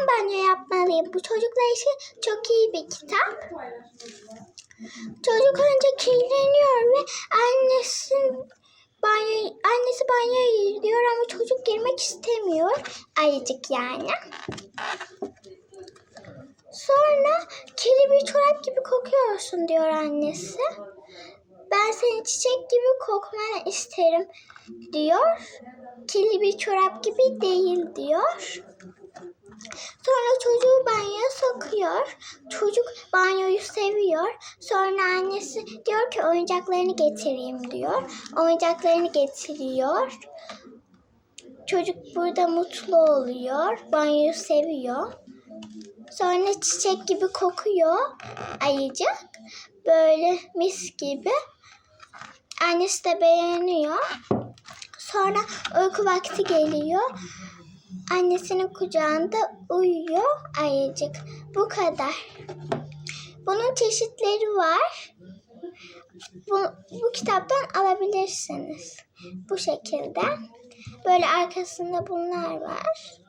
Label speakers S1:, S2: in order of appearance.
S1: neden banyo yapmalıyım? Bu çocuklar için çok iyi bir kitap. Çocuk önce kirleniyor ve annesi banyo annesi banyoya gidiyor ama çocuk girmek istemiyor. Ayıcık yani. Sonra kirli bir çorap gibi kokuyorsun diyor annesi. Ben seni çiçek gibi kokmanı isterim diyor. Kirli bir çorap gibi değil diyor. Sonra çocuğu banyoya sokuyor. Çocuk banyoyu seviyor. Sonra annesi diyor ki oyuncaklarını getireyim diyor. Oyuncaklarını getiriyor. Çocuk burada mutlu oluyor. Banyoyu seviyor. Sonra çiçek gibi kokuyor ayıcık. Böyle mis gibi. Annesi de beğeniyor. Sonra uyku vakti geliyor. Annesinin kucağında uyuyor ayıcık. Bu kadar. Bunun çeşitleri var. Bu, bu kitaptan alabilirsiniz. Bu şekilde. Böyle arkasında bunlar var.